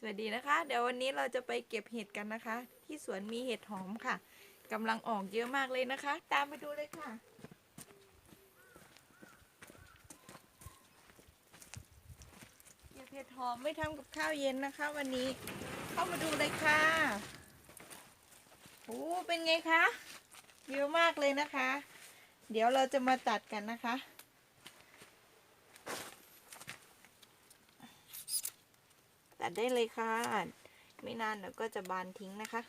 สวัสดีนะคะ เดี๋ยววันนี้เราจะไปเก็บเห็ดกันนะคะ ที่สวนมีเห็ดหอมค่ะกำลังออกเยอะมากเลยนะคะ ตามไปดูเลยค่ะ เก็บเห็ดหอมไม่ทำกับข้าวเย็นนะคะ วันนี้เข้ามาดูเลยค่ะโอ้เป็นไงคะเยอะมากเลยนะคะ เดี๋ยวเราจะมาตัดกันนะคะ ตัดได้เลยค่ะ ไม่นานเดี๋ยวก็จะบานทิ้งนะคะ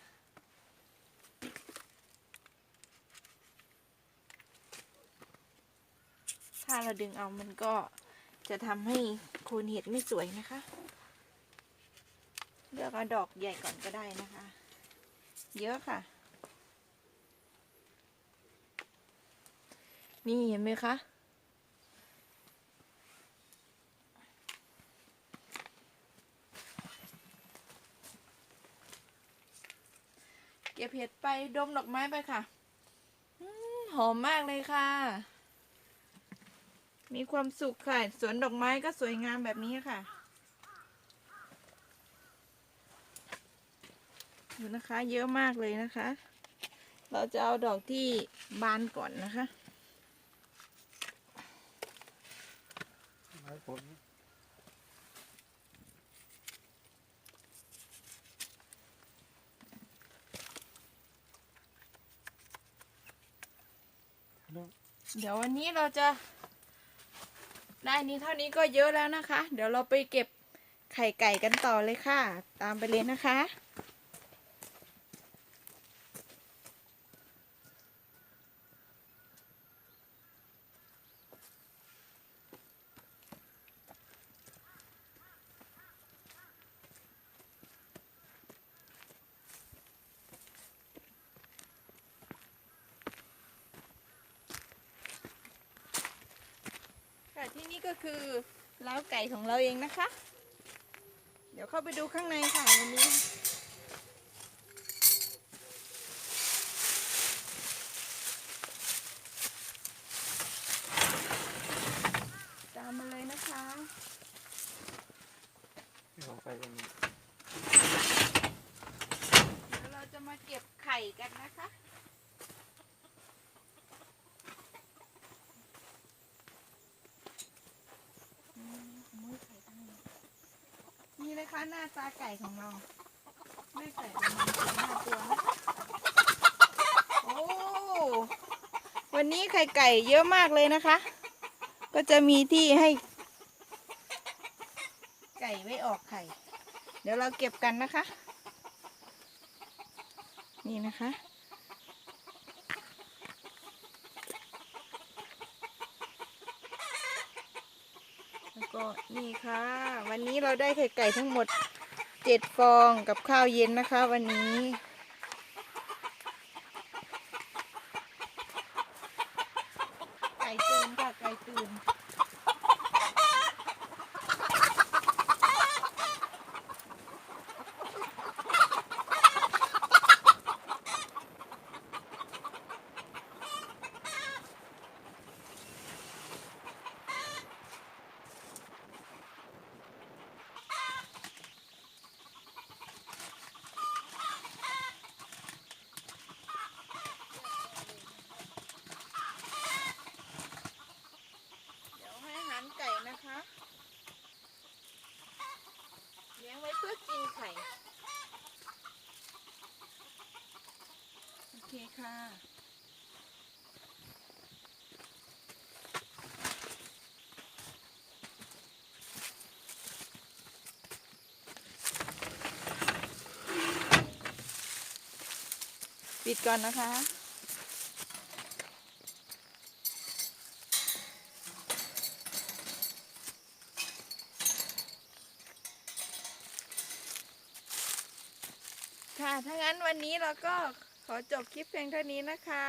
ถ้าเราดึงเอามันก็จะทำให้โคนเห็ดไม่สวยนะคะ เลือกเอาดอกใหญ่ก่อนก็ได้นะคะ เยอะค่ะ นี่เห็นไหมคะ เก็บเห็ดไปดมดอกไม้ไปค่ะอหอมมากเลยค่ะ มีความสุขค่ะ สวนดอกไม้ก็สวยงามแบบนี้ค่ะ ดูนะคะ เยอะมากเลยนะคะ เราจะเอาดอกที่บานก่อนนะคะ ไม้ผล เดี๋ยววันนี้เราจะ ได้นี้เท่านี้ก็เยอะแล้วนะคะ เดี๋ยวเราไปเก็บไข่ไก่กันต่อเลยค่ะ ตามไปเลยนะคะ ที่นี่ก็คือเล้าไก่ของเราเองนะคะ เดี๋ยวเข้าไปดูข้างในค่ะวันนี้ ตามมาเลยนะคะที่เราไปกันนี้ เดี๋ยวเราจะมาเก็บไข่กันนะคะ อืมขโมยไข่ตั้งเลย นะคะหน้าตาไก่ของเราแม่ไก่ประมาณสี่ห้าตัวนะโอ้วันนี้ไข่ไก่เยอะมากเลยนะคะ ก็จะมีที่ให้ ไก่ไว้ออกไข่ เดี๋ยวเราเก็บกันนะคะ นี่นะคะ แล้วก็ นี่ค่ะ วันนี้เราได้ไข่ไก่ทั้งหมดเจ็ดฟองกับข้าวเย็นนะคะ วันนี้ไก่ตื่นค่ะไก่ตื่น เดี๋ยวให้อาหารไก่นะคะ เลี้ยงไว้เพื่อกินไข่ โอเค ค่ะ ปิดก่อนนะคะค่ะ ถ้างั้นวันนี้เราก็ ขอจบคลิปเพียงเท่านี้นะคะ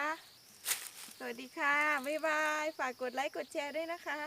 สวัสดีค่ะ บ๊ายบาย ฝากกดไลค์ กดแชร์ด้วยนะคะ